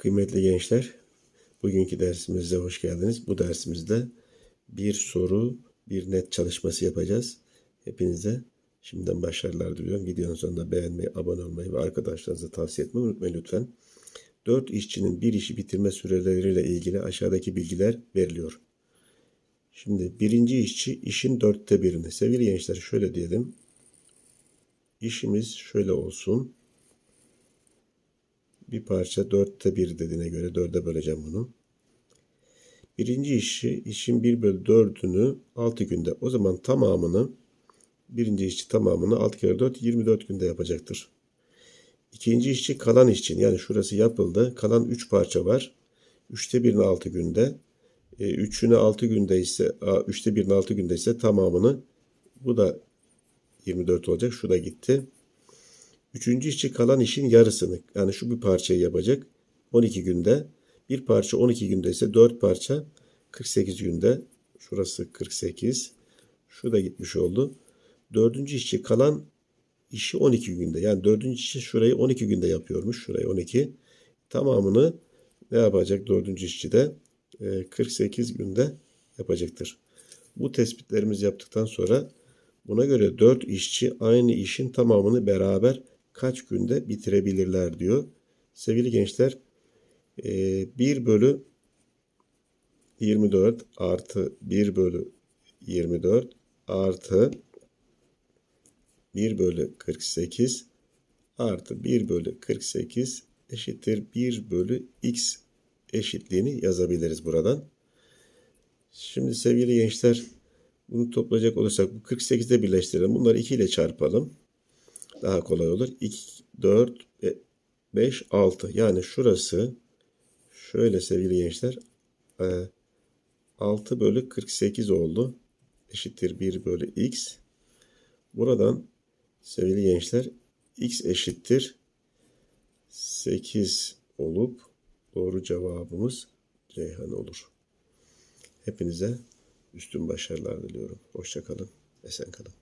Kıymetli gençler, bugünkü dersimize hoş geldiniz. Bu dersimizde bir soru, bir net çalışması yapacağız. Hepinize şimdiden başarılar diliyorum. Videonun sonunda beğenmeyi, abone olmayı ve arkadaşlarınıza tavsiye etmeyi unutmayın lütfen. 4 işçinin bir işi bitirme süreleriyle ilgili aşağıdaki bilgiler veriliyor. Şimdi birinci işçi işin dörtte birini. Sevgili gençler şöyle diyelim. İşimiz şöyle olsun. Bir parça dörtte bir dediğine göre dörde böleceğim bunu. Birinci işi işin bir bölü dördünü altı günde. O zaman tamamını birinci işçi tamamını 6 kere 4 24 günde yapacaktır. İkinci işçi kalan için yani şurası yapıldı. Kalan 3 parça var. 3'te 1'ini 6 günde. 3'ünü 6 günde ise 3'te 1'ini 6 günde ise tamamını bu da 24 olacak. Şu da gitti. Üçüncü işçi kalan işin yarısını yani şu bir parçayı yapacak 12 günde. Bir parça 12 günde ise 4 parça 48 günde. Şurası 48. Şu da gitmiş oldu. Dördüncü işçi kalan işi 12 günde. Yani dördüncü işçi şurayı 12 günde yapıyormuş. Şurayı 12. Tamamını ne yapacak dördüncü işçi de? 48 günde yapacaktır. Bu tespitlerimizi yaptıktan sonra buna göre 4 işçi aynı işin tamamını beraber kaç günde bitirebilirler diyor. Sevgili gençler 1 bölü 24 artı 1 bölü 24 artı 1 bölü 48 artı 1 bölü 48 eşittir 1 bölü x eşitliğini yazabiliriz buradan. Şimdi sevgili gençler bunu toplayacak olursak bu 48'de birleştirelim. Bunları 2 ile çarpalım. Daha kolay olur. 2, 4, 5, 6. Yani şurası şöyle sevgili gençler 6 bölü 48 oldu. Eşittir 1 bölü x. Buradan sevgili gençler x eşittir 8 olup doğru cevabımız Ceyhan olur. Hepinize üstün başarılar diliyorum. Hoşçakalın, esen kalın.